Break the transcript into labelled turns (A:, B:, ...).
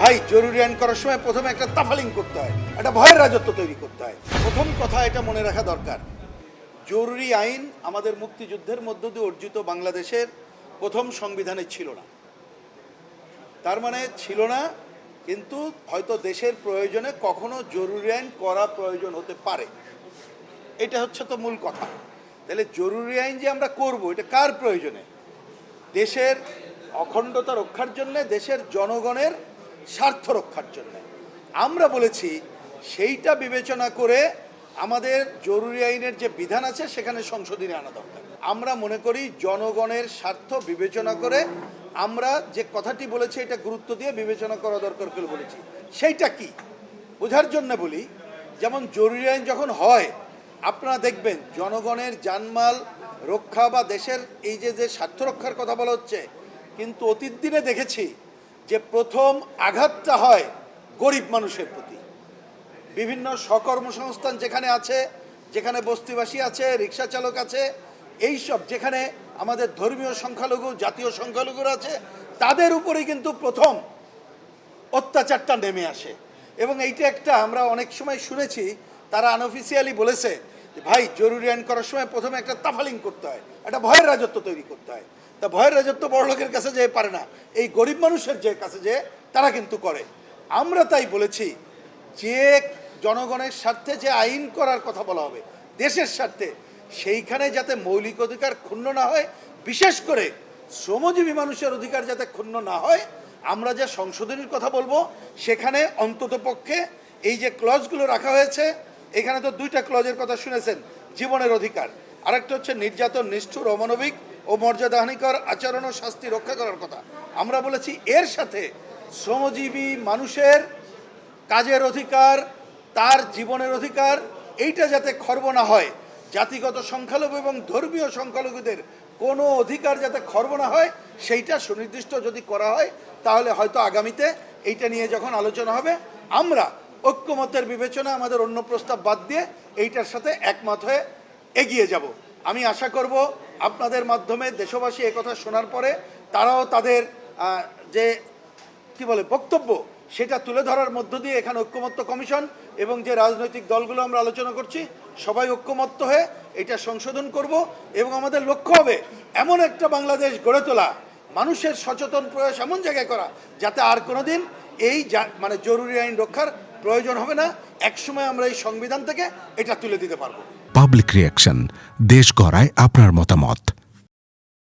A: ভাই, জরুরি আইন করার সময় প্রথমে একটা তাফালিং করতে হয়, একটা ভয়ের রাজত্ব তৈরি করতে হয়। প্রথম কথা, এটা মনে রাখা দরকার। জরুরি আইন আমাদের মুক্তিযুদ্ধের মধ্য দিয়ে অর্জিত বাংলাদেশের প্রথম সংবিধানে ছিল না। তার মানে ছিল না, কিন্তু হয়তো দেশের প্রয়োজনে কখনো জরুরি আইন করা প্রয়োজন হতে পারে। এটা হচ্ছে তো মূল কথা। তাহলে জরুরি আইন যে আমরা করব, এটা কার প্রয়োজনে? দেশের অখণ্ডতা রক্ষার জন্যে দেশের জনগণের স্বার্থ রক্ষার জন্যে। আমরা বলেছি, সেইটা বিবেচনা করে আমাদের জরুরি আইনের যে বিধান আছে, সেখানে সংশোধনী আনা দরকার। আমরা মনে করি, জনগণের স্বার্থ বিবেচনা করে আমরা যে কথাটি বলেছি, এটা গুরুত্ব দিয়ে বিবেচনা করা দরকার করে বলেছি। সেইটা কি? বোঝার জন্য বলি, যেমন জরুরি আইন যখন হয়, আপনারা দেখবেন জনগণের জানমাল রক্ষা বা দেশের এই যে যে স্বার্থ রক্ষার কথা বলা হচ্ছে, কিন্তু অতীত দিনে দেখেছি যে প্রথম আঘাতটা হয় গরিব মানুষের প্রতি। বিভিন্ন সকর্মসংস্থান যেখানে আছে, যেখানে বস্তিবাসী আছে, রিক্সা চালক আছে এই সব যেখানে আমাদের ধর্মীয় সংখ্যালঘু, জাতীয় সংখ্যালঘুরা আছে, তাদের উপরেই কিন্তু প্রথম অত্যাচারটা নেমে আসে। এবং এইটা একটা আমরা অনেক সময় শুনেছি, তারা আনঅফিসিয়ালি বলেছে ভাই, জরুরি আইন করার সময় প্রথমে একটা তাফালিং করতে হয়, একটা ভয়ের রাজত্ব তৈরি করতে হয়। তা ভয়ের রাজত্ব বড় লোকের কাছে যেয়ে পারে না, এই গরিব মানুষের যে কাছে যে, তারা কিন্তু করে। আমরা তাই বলেছি যে, জনগণের স্বার্থে যে আইন করার কথা বলা হবে, দেশের স্বার্থে, সেইখানে যাতে মৌলিক অধিকার ক্ষুণ্ণ না হয়, বিশেষ করে শ্রমজীবী মানুষের অধিকার যাতে ক্ষুণ্ণ না হয়, আমরা যে সংশোধনীর কথা বলব, সেখানে অন্তত পক্ষে এই যে ক্লজগুলো রাখা হয়েছে, এখানে তো দুইটা ক্লজের কথা শুনেছেন, জীবনের অধিকার। আরেকটা হচ্ছে নির্যাতন, নিষ্ঠুর, অমানবিক ও মর্যাদাহানিকর আচরণ ও শাস্তি রক্ষা করার কথা। আমরা বলেছি এর সাথে শ্রমজীবী মানুষের কাজের অধিকার, তার জীবনের অধিকার, এইটা যাতে খর্ব না হয়। জাতিগত সংখ্যালঘু এবং ধর্মীয় সংখ্যালঘুদের কোনো অধিকার যাতে খর্ব না হয়, সেইটা সুনির্দিষ্ট যদি করা হয়, তাহলে হয়তো আগামীতে এইটা নিয়ে যখন আলোচনা হবে, আমরা ঐক্যমতের বিবেচনা আমাদের অন্য প্রস্তাব বাদ দিয়ে এইটার সাথে একমত হয়ে এগিয়ে যাব। আমি আশা করব আপনাদের মাধ্যমে দেশবাসী একথা শোনার পরে তারাও তাদের যে কি বলে, বক্তব্য, সেটা তুলে ধরার মধ্য দিয়ে এখানে ঐক্যমত্য কমিশন এবং যে রাজনৈতিক দলগুলো আমরা আলোচনা করছি, সবাই ঐক্যমত্য হয়ে এটা সংশোধন করব এবং আমাদের লক্ষ্য হবে এমন একটা বাংলাদেশ গড়ে তোলা, মানুষের সচেতন প্রয়াস এমন জায়গায় করা যাতে আর কোনোদিন এই মানে জরুরি আইন রক্ষার প্রয়োজন হবে না। একসময় আমরা এই সংবিধান থেকে এটা তুলে দিতে পারব।
B: পাবলিক রিয়াকশন দেশ গড়ায় আপনার মতামত।